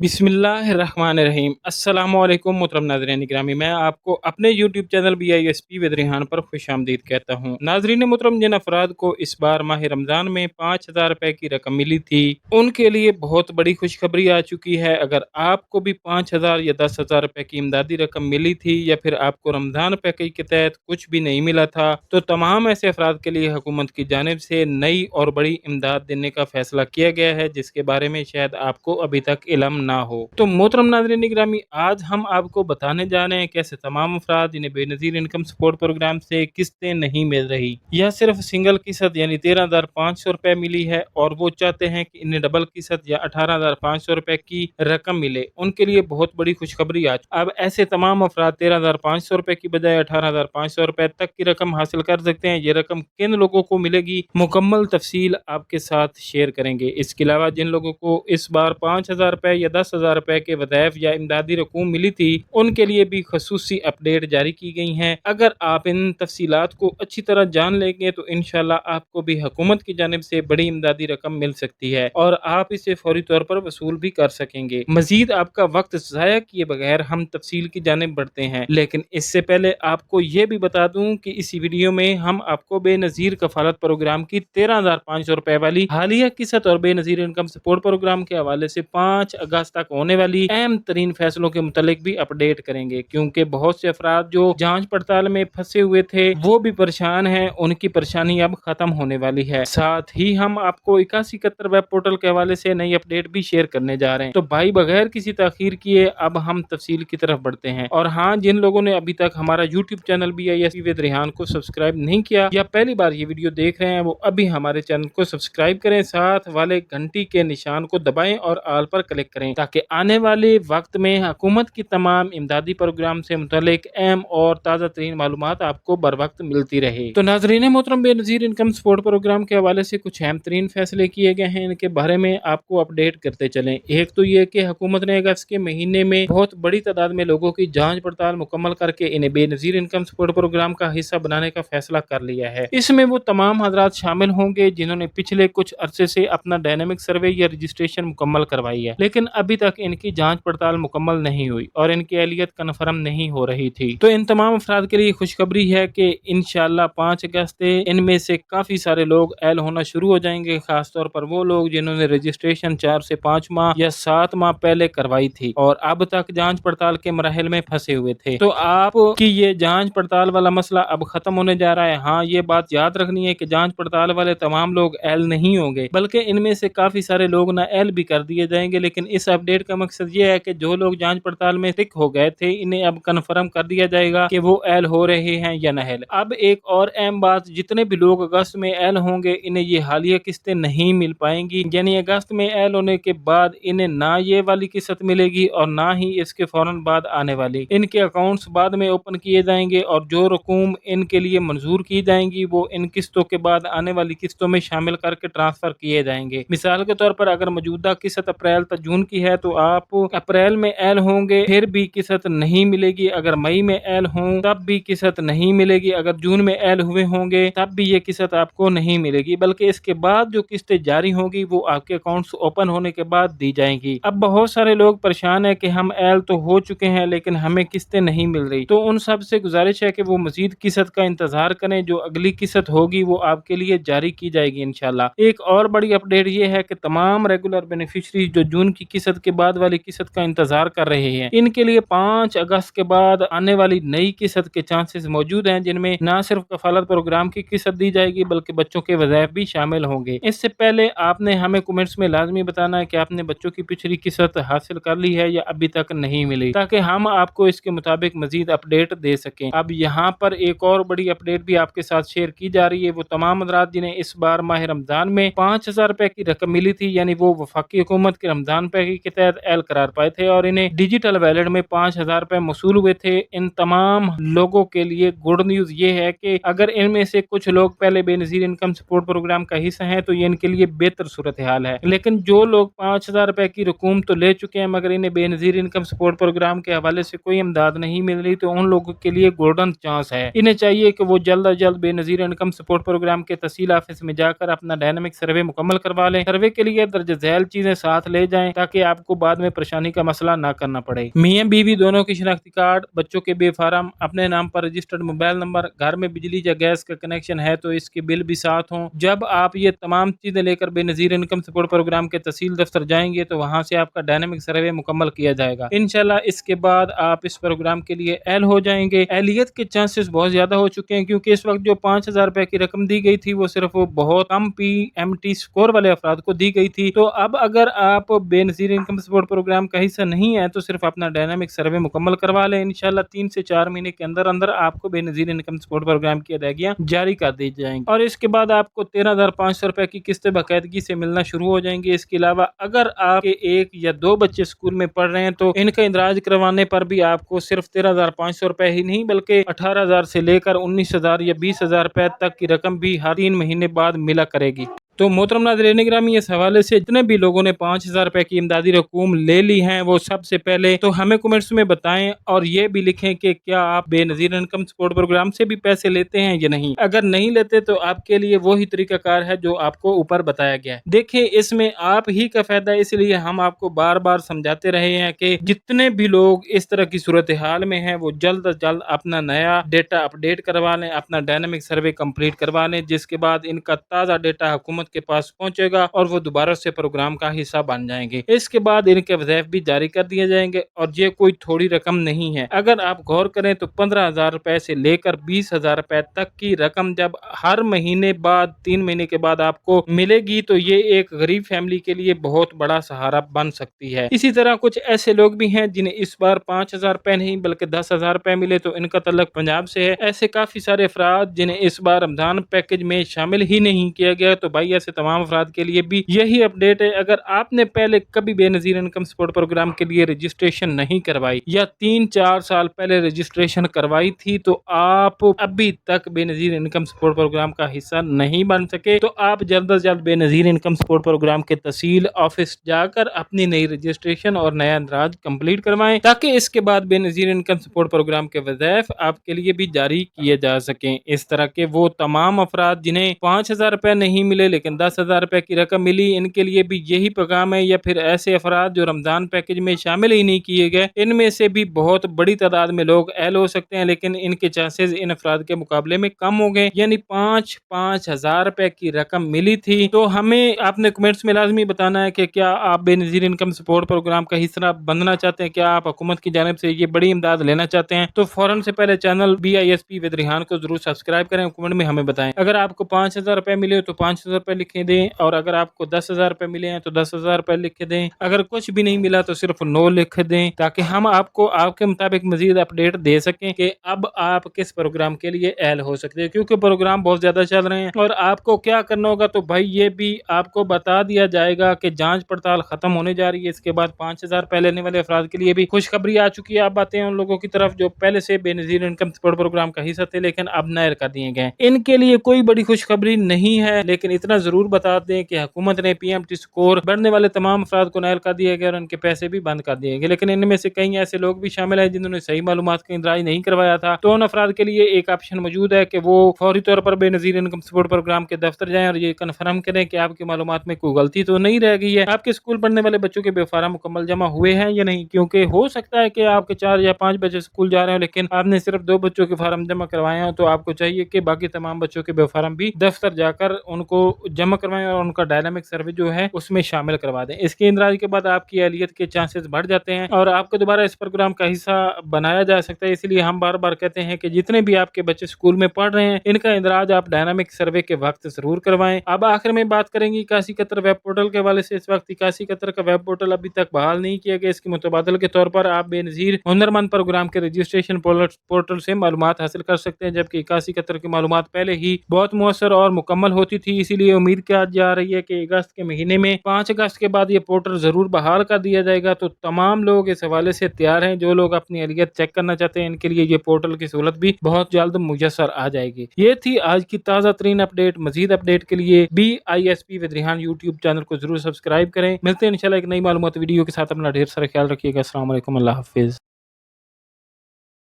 بسم اللہ الرحمن الرحیم۔ السلام علیکم محترم ناظرین گرامی، میں آپ کو اپنے YouTube channel B I S P ودریحان پر خوش آمدید کہتا ہوں۔ ناظرین محترم، جن افراد کو اس بار ماہ رمضان میں پانچ ہزار روپے کی رقم ملی تھی، ان کے لیے بہت بڑی خوشخبری آ چکی ہے۔ اگر آپ کو بھی پانچ ہزار یا دس ہزار روپے کی امدادی رقم ملی تھی یا پھر آپ کو رمضان پیکج کے تحت کچھ بھی نہیں ملا تھا، تو تمام ایسے افراد کے لیے حکومت کی جانب سے نئی اور بڑی امداد دینے کا فیصلہ کیا گیا ہے، جس کے بارے میں شاید آپ کو ابھی تک علم نہ ہو۔ تو محترم ناظرین گرامی آج ہم آپ کو بتانے جا رہے ہیں کیسے تمام افراد انہیں بے نظیر انکم سپورٹ پروگرام سے قسطیں نہیں مل رہی۔ یا صرف سنگل قسط یعنی تیرہ ہزار پانچ سو روپے ملی ہے اور وہ چاہتے ہیں کہ انہیں ڈبل قسط یا اٹھارہ ہزار پانچ سو روپے کی رقم ملے۔ ان کے لیے بہت بڑی خوشخبری آج۔ اب ایسے تمام افراد تیرہ ہزار پانچ سو روپے کی بجائے اٹھارہ ہزار پانچ سو روپے تک کی رقم حاصل کر سکتے ہیں۔ یہ رقم کن لوگوں کو ملے گی؟ مکمل تفصیل آپ کے ساتھ شیئر کریں گے۔ اس کے علاوہ جن لوگوں کو اس بار پانچ ہزار روپے یا دس ہزار روپے کے وظائف یا امدادی رقوم ملی تھی، ان کے لیے بھی خصوصی اپڈیٹ جاری کی گئی ہیں۔ اگر آپ ان تفصیلات کو اچھی طرح جان لیں گے تو انشاءاللہ آپ کو بھی حکومت کی جانب سے بڑی امدادی رقم مل سکتی ہے اور آپ اسے فوری طور پر وصول بھی کر سکیں گے۔ مزید آپ کا وقت ضائع کیے بغیر ہم تفصیل کی جانب بڑھتے ہیں۔ لیکن اس سے پہلے آپ کو یہ بھی بتا دوں کہ اسی ویڈیو میں ہم آپ کو بے نظیر کفالت پروگرام کی تیرہ ہزار پانچ سو روپے والی حالیہ قسط اور بے نظیر انکم سپورٹ پروگرام کے حوالے سے پانچ اگست تک ہونے والی اہم ترین فیصلوں کے متعلق بھی اپڈیٹ کریں گے، کیونکہ بہت سے افراد جو جانچ پڑتال میں پھنسے ہوئے تھے، وہ بھی پریشان ہیں، ان کی پریشانی اب ختم ہونے والی ہے۔ ساتھ ہی ہم آپ کو اکاسی اکہتر ویب پورٹل کے حوالے سے نئی اپڈیٹ بھی شیئر کرنے جا رہے ہیں۔ تو بھائی، بغیر کسی تاخیر کیے اب ہم تفصیل کی طرف بڑھتے ہیں۔ اور ہاں جن لوگوں نے ابھی تک ہمارا YouTube channel B I S with Rehan کو سبسکرائب نہیں کیا یا پہلی بار یہ ویڈیو دیکھ رہے ہیں، وہ ابھی ہمارے چینل کو سبسکرائب کریں۔ ساتھ والے گھنٹی کے نشان کو دبائیں اور آل پر کلک کریں۔ تاکہ آنے والے وقت میں حکومت کی تمام امدادی پروگرام سے متعلق اہم اور تازہ ترین معلومات آپ کو بر وقت ملتی رہے۔ تو ناظرین محترم، بے نظیر انکم سپورٹ پروگرام کے حوالے سے کچھ اہم ترین فیصلے کیے گئے ہیں، ان کے بارے میں آپ کو اپڈیٹ کرتے چلیں۔ ایک تو یہ کہ حکومت نے اگست کے مہینے میں بہت بڑی تعداد میں لوگوں کی جانچ پڑتال مکمل کر کے انہیں بے نظیر انکم سپورٹ پروگرام کا حصہ بنانے کا فیصلہ کر لیا ہے۔ اس میں وہ تمام حضرات شامل ہوں گے جنہوں نے پچھلے کچھ عرصے سے اپنا ڈائنامک سروے یا رجسٹریشن مکمل کروائی ہے۔ لیکن ابھی تک ان کی جانچ پڑتال مکمل نہیں ہوئی اور ان کی اہلیت کنفرم نہیں ہو رہی تھی۔ تو ان تمام افراد کے لیے خوشخبری ہے کہ انشاءاللہ پانچ اگست ان میں سے کافی سارے لوگ اہل ہونا شروع ہو جائیں گے، خاص طور پر وہ لوگ جنہوں نے رجسٹریشن چار سے پانچ ماہ یا سات ماہ پہلے کروائی تھی اور اب تک جانچ پڑتال کے مراحل میں پھنسے ہوئے تھے۔ تو آپ کی یہ جانچ پڑتال والا مسئلہ اب ختم ہونے جا رہا ہے۔ ہاں یہ بات یاد رکھنی ہے کہ جانچ پڑتال والے تمام لوگ اہل نہیں ہوں گے، بلکہ ان میں سے کافی سارے لوگ نہ اہل بھی کر دیے جائیں گے، لیکن اس اپڈیٹ کا مقصد یہ ہے کہ جو لوگ جانچ پڑتال میں ٹک ہو گئے تھے، انہیں اب کنفرم کر دیا جائے گا کہ وہ اہل ہو رہے ہیں یا نہ اہل اب ایک اور اہم بات، جتنے بھی لوگ اگست میں اہل ہوں گے، انہیں یہ حالیہ قسطیں نہیں مل پائیں گی۔ یعنی اگست میں اہل ہونے کے بعد انہیں نہ یہ والی قسط ملے گی اور نہ ہی اس کے فوراً بعد آنے والی۔ ان کے اکاؤنٹس بعد میں اوپن کیے جائیں گے اور جو رقوم ان کے لیے منظور کی جائیں گی، وہ ان قسطوں کے بعد آنے والی قسطوں میں شامل کر کے ٹرانسفر کیے جائیں گے۔ مثال کے طور پر اگر موجودہ قسط اپریل تا جون کی ہے تو آپ اپریل میں اہل ہوں گے، پھر بھی قسط نہیں ملے گی۔ اگر مئی میں اہل ہوں، تب بھی قسط نہیں ملے گی۔ اگر جون میں اہل ہوئے ہوں گے، تب بھی یہ قسط آپ کو نہیں ملے گی۔ بلکہ اس کے بعد جو قسطیں جاری ہوگی وہ آپ کے اکاؤنٹس اوپن ہونے کے بعد دی جائیں گی۔ اب بہت سارے لوگ پریشان ہیں کہ ہم اہل تو ہو چکے ہیں، لیکن ہمیں قسطیں نہیں مل رہی۔ تو ان سب سے گزارش ہے کہ وہ مزید قسط کا انتظار کریں۔ جو اگلی قسط ہوگی، وہ آپ کے لیے جاری کی جائے گی انشاءاللہ۔ ایک اور بڑی اپڈیٹ یہ ہے کہ تمام ریگولر بینیفیشریز جو جون کی قسط کے بعد والی قسط کا انتظار کر رہے ہیں۔ ان کے لیے پانچ اگست کے بعد آنے والی نئی قسط کے چانسز موجود ہیں، جن میں نہ صرف کفالت پروگرام کی قسط دی جائے گی، بلکہ بچوں کے وظائف بھی شامل ہوں گے۔ اس سے پہلے آپ نے ہمیں کمنٹس میں لازمی بتانا ہے کہ آپ نے بچوں کی پچھلی قسط حاصل کر لی ہے یا ابھی تک نہیں ملی، تاکہ ہم آپ کو اس کے مطابق مزید اپڈیٹ دے سکیں۔ اب یہاں پر ایک اور بڑی اپڈیٹ بھی آپ کے ساتھ شیئر کی جا رہی ہے۔ وہ تمام حضرات جنہیں اس بار ماہ رمضان میں پانچ ہزار روپے کی رقم ملی تھی یعنی وہ وفاقی حکومت کے رمضان پیکج کے تحت اہل قرار پائے تھے اور انہیں ڈیجیٹل ویلٹ میں پانچ ہزار روپے موصول ہوئے تھے۔ ان تمام لوگوں کے لیے گڈ نیوز یہ ہے کہ اگر ان میں سے کچھ لوگ پہلے بے نظیر انکم سپورٹ پروگرام کا حصہ ہیں تو یہ ان کے لیے بہتر صورتحال ہے۔ لیکن جو لوگ پانچ ہزار روپے کی رقوم تو لے چکے ہیں، مگر انہیں بے نظیر انکم سپورٹ پروگرام کے حوالے سے کوئی امداد نہیں مل رہی تو ان لوگوں کے لیے گولڈن چانس ہے۔ انہیں چاہیے کہ وہ جلد از جلد بے نظیر انکم سپورٹ پروگرام کے تحصیل آفس میں جا کر اپنا ڈائنامک سروے مکمل کروا لیں۔ سروے کے لیے درج ذیل چیزیں ساتھ لے جائیں تاکہ آپ کو بعد میں پریشانی کا مسئلہ نہ کرنا پڑے۔ میاں، بیوی دونوں کی شناختی کارڈ، بچوں کے بے فارم، اپنے نام پر رجسٹرڈ موبائل نمبر، گھر میں بجلی یا گیس کا کنیکشن ہے تو اس کے بل بھی ساتھ ہوں۔ جب آپ یہ تمام چیزیں لے کر Benazir income support programme کے تحصیل دفتر جائیں گے تو وہاں سے آپ کا ڈائنامک سروے مکمل کیا جائے گا۔ انشاءاللہ اس کے بعد آپ اس پروگرام کے لیے اہل ہو جائیں گے۔ اہلیت کے چانسز بہت زیادہ ہو چکے ہیں کیونکہ اس وقت جو پانچ ہزار روپے کی رقم دی گئی تھی وہ صرف بہت کم پی ایم ٹی سکور والے افراد کو دی گئی تھی۔ تو اب اگر آپ بے نظیر انکم سپورٹ پروگرام کا حصہ نہیں ہے تو صرف اپنا ڈائنامک سروے مکمل کروا لیں۔ انشاءاللہ تین سے چار مہینے کے اندر اندر آپ کو بے نظیر انکم سپورٹ پروگرام کی ادائیگیاں جاری کر دی جائیں گی۔ اور اس کے بعد آپ کو تیرہ ہزار پانچ سو روپے کی قسط باقاعدگی سے ملنا شروع ہو جائیں گے۔ اس کے علاوہ اگر آپ کے ایک یا دو بچے اسکول میں پڑھ رہے ہیں تو ان کا اندراج کروانے پر بھی آپ کو صرف تیرہ ہزار پانچ سو روپے ہی نہیں بلکہ اٹھارہ ہزار سے لے کر انیس ہزار یا بیس ہزار روپے تک کی رقم بھی ہر تین مہینے بعد ملا کرے گی۔ تو محترم ناظرین گرامی اس حوالے سے جتنے بھی لوگوں نے پانچ ہزار روپے کی امدادی رقوم لے لی ہیں، وہ سب سے پہلے تو ہمیں کمنٹس میں بتائیں اور یہ بھی لکھیں کہ کیا آپ بے نظیر انکم سپورٹ پروگرام سے بھی پیسے لیتے ہیں یا نہیں؟ اگر نہیں لیتے تو آپ کے لیے وہی طریقہ کار ہے جو آپ کو اوپر بتایا گیا ہے۔ دیکھیں، اس میں آپ ہی کا فائدہ اس لیے ہم آپ کو بار بار سمجھاتے رہے ہیں کہ جتنے بھی لوگ اس طرح کی صورتحال میں ہیں، وہ جلد از جلد اپنا نیا ڈیٹا اپڈیٹ کروا لیں، اپنا ڈائنامک سروے کمپلیٹ کروا لیں، جس کے بعد ان کا تازہ ڈیٹا حکومت کے پاس پہنچے گا اور وہ دوبارہ سے پروگرام کا حصہ بن جائیں گے۔ اس کے بعد ان کے وظائف بھی جاری کر دیے جائیں گے اور یہ کوئی تھوڑی رقم نہیں ہے۔ اگر آپ غور کریں تو پندرہ ہزار روپے سے لے کر بیس ہزار روپے تک کی رقم جب ہر مہینے بعد تین مہینے کے بعد آپ کو ملے گی تو یہ ایک غریب فیملی کے لیے بہت بڑا سہارا بن سکتی ہے۔ اسی طرح کچھ ایسے لوگ بھی ہیں جنہیں اس بار پانچ ہزار روپے نہیں بلکہ دس ہزار روپے ملے تو ان کا تعلق پنجاب سے ہے۔ ایسے کافی سارے افراد جنہیں اس بار رمضان پیکج میں شامل ہی نہیں کیا گیا تو بھائی ایسے تمام افراد کے لیے بھی یہی اپڈیٹ ہے۔ اگر آپ نے پہلے کبھی بے نظیر انکم سپورٹ پروگرام کے لیے رجسٹریشن نہیں کروائی یا تین چار سال پہلے رجسٹریشن کروائی تھی تو آپ ابھی تک بے نظیر انکم سپورٹ پروگرام کا حصہ نہیں بن سکے۔ تو آپ جلد از جلد بے نظیر انکم سپورٹ پروگرام کے تحصیل آفس جا کر اپنی نئی رجسٹریشن اور نیا اندراج کمپلیٹ کروائیں تاکہ اس کے بعد بے نظیر انکم سپورٹ پروگرام کے وظائف آپ کے لیے بھی جاری کیے جا سکیں۔ اس طرح کے وہ تمام افراد جنہیں پانچ ہزار روپے نہیں ملے لیکن دس ہزار روپے کی رقم ملی، ان کے لیے بھی یہی پیغام ہے یا پھر ایسے افراد جو رمضان پیکج میں شامل ہی نہیں کیے گئے۔ ان میں سے بھی بہت بڑی تعداد میں لوگ اہل ہو سکتے ہیں، لیکن ان کے چانسز ان افراد کے مقابلے میں کم ہو گئے یعنی پانچ پانچ ہزار روپے کی رقم ملی تھی۔ تو ہمیں آپ نے کمنٹس میں لازمی بتانا ہے کہ کیا آپ بے نظیر انکم سپورٹ پروگرام کا حصہ بننا چاہتے ہیں؟ کیا آپ حکومت کی جانب سے یہ بڑی امداد لینا چاہتے ہیں؟ تو فوراً سے پہلے channel B I S P with Rehan کو ضرور سبسکرائب کریں۔ کمنٹ میں ہمیں بتائیں۔ اگر آپ کو پانچ ہزار روپے ملے تو پانچ ہزار روپے لکھیں دیں اور اگر آپ کو دس ہزار روپے ملے ہیں تو دس ہزار روپے لکھ دیں۔ اگر کچھ بھی نہیں ملا تو صرف نو لکھ دیں تاکہ ہم آپ کو آپ کے مطابق مزید اپڈیٹ دے سکیں کہ اب آپ کس پروگرام کے لیے اہل ہو سکتے ہیں۔ کیونکہ پروگرام بہت زیادہ چل رہے ہیں اور آپ کو کیا کرنا ہوگا تو بھائی یہ بھی آپ کو بتا دیا جائے گا کہ جانچ پڑتال ختم ہونے جا رہی ہے۔ اس کے بعد پانچ ہزار پہ لینے والے افراد کے لیے بھی خوشخبری آ چکی ہے۔ آپ باتیں ان لوگوں کی طرف جو پہلے سے بے نظیر انکم سپورٹ پروگرام کا حصہ تھے لیکن اب نائر کر دیے گئے ان کے لیے کوئی بڑی خوشخبری نہیں ہے لیکن اتنا ضرور بتا دیں کہ حکومت نے پی ایم ٹی سکور بڑھنے والے تمام افراد کو نائل کر دیا گیا اور ان کے پیسے بھی بند کر دیے گئے لیکن ان میں سے کئی ایسے لوگ بھی شامل ہیں جنہوں نے صحیح معلومات کا اندراج نہیں کروایا تھا۔ تو ان افراد کے لیے ایک آپشن موجود ہے کہ وہ فوری طور پر بے نظیر انکم سپورٹ پروگرام کے دفتر جائیں اور یہ کنفرم کریں کہ آپ کی معلومات میں کوئی غلطی تو نہیں رہ گئی ہے۔ آپ کے اسکول پڑھنے والے بچوں کے بے فارم مکمل جمع ہوئے ہیں یا نہیں؟ کیونکہ ہو سکتا ہے کہ آپ کے چار یا پانچ بچے اسکول جا رہے ہیں لیکن آپ نے صرف دو بچوں کے فارم جمع کروائے ہیں تو آپ کو چاہیے کہ باقی تمام بچوں کے بے فارم بھی دفتر جا کر ان کو جمع کروائیں اور ان کا ڈائنامک سروے جو ہے اس میں شامل کروا دیں۔ اس کے اندراج کے بعد آپ کی اہلیت کے چانسز بڑھ جاتے ہیں اور آپ کو دوبارہ اس پروگرام کا حصہ بنایا جا سکتا ہے۔ اس لیے ہم بار بار کہتے ہیں کہ جتنے بھی آپ کے بچے اسکول میں پڑھ رہے ہیں، ان کا اندراج آپ ڈائنامک سروے کے وقت ضرور کروائیں۔ اب آخر میں بات کریں گے اکاسی قطر ویب پورٹل کے حوالے سے۔ اس وقت اکاسی قطر کا ویب پورٹل ابھی تک بحال نہیں کیا گیا۔ اس کے متبادل کے طور پر آپ بے نظیر ہنرمند پروگرام کے رجسٹریشن پورٹل سے معلومات حاصل کر سکتے ہیں، جبکہ اکاسی قطر کی معلومات پہلے ہی بہت مؤثر اور مکمل ہوتی تھی۔ اسی لیے امید کیا جا رہی ہے کہ اگست کے مہینے میں پانچ اگست کے بعد یہ پورٹل ضرور بحال کر دیا جائے گا۔ تو تمام لوگ اس حوالے سے تیار ہیں۔ جو لوگ اپنی اہلیت چیک کرنا چاہتے ہیں، ان کے لیے یہ پورٹل کی سہولت بھی بہت جلد میسر آ جائے گی۔ یہ تھی آج کی تازہ ترین اپڈیٹ۔ مزید اپڈیٹ کے لیے بی آئی ایس پی ودریحان یوٹیوب چینل کو ضرور سبسکرائب کریں۔ ملتے ہیں انشاءاللہ ایک نئی معلومات ویڈیو کے ساتھ۔ اپنا ڈھیر سارا خیال رکھیے گا۔ السلام علیکم۔ اللہ حافظ۔